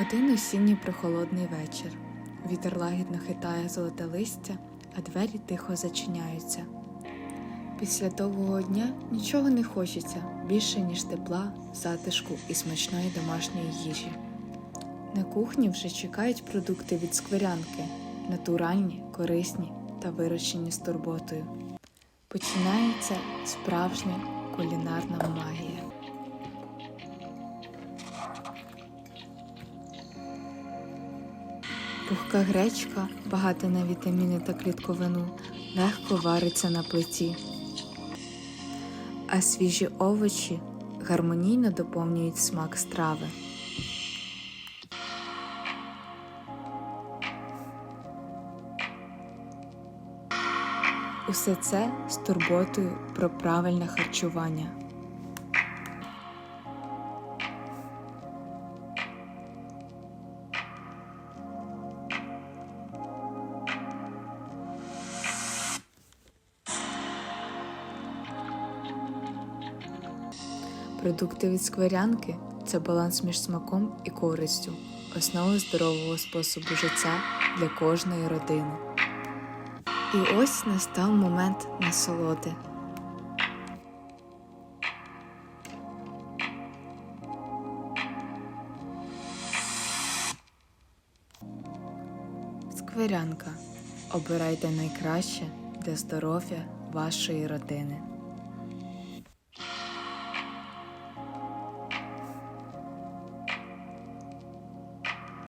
Один осінній прохолодний вечір. Вітер лагідно хитає золоте листя, а двері тихо зачиняються. Після довгого дня нічого не хочеться більше, ніж тепла, затишку і смачної домашньої їжі. На кухні вже чекають продукти від скверянки, натуральні, корисні та вирощені з турботою. Починається справжня кулінарна магія. Пухка гречка, багата на вітаміни та клітковину, легко вариться на плиті, а свіжі овочі гармонійно доповнюють смак страви. Усе це з турботою про правильне харчування. Продукти від скверянки це баланс між смаком і користю, основа здорового способу життя для кожної родини. І ось настав момент насолоди. Скверянка. Обирайте найкраще для здоров'я вашої родини.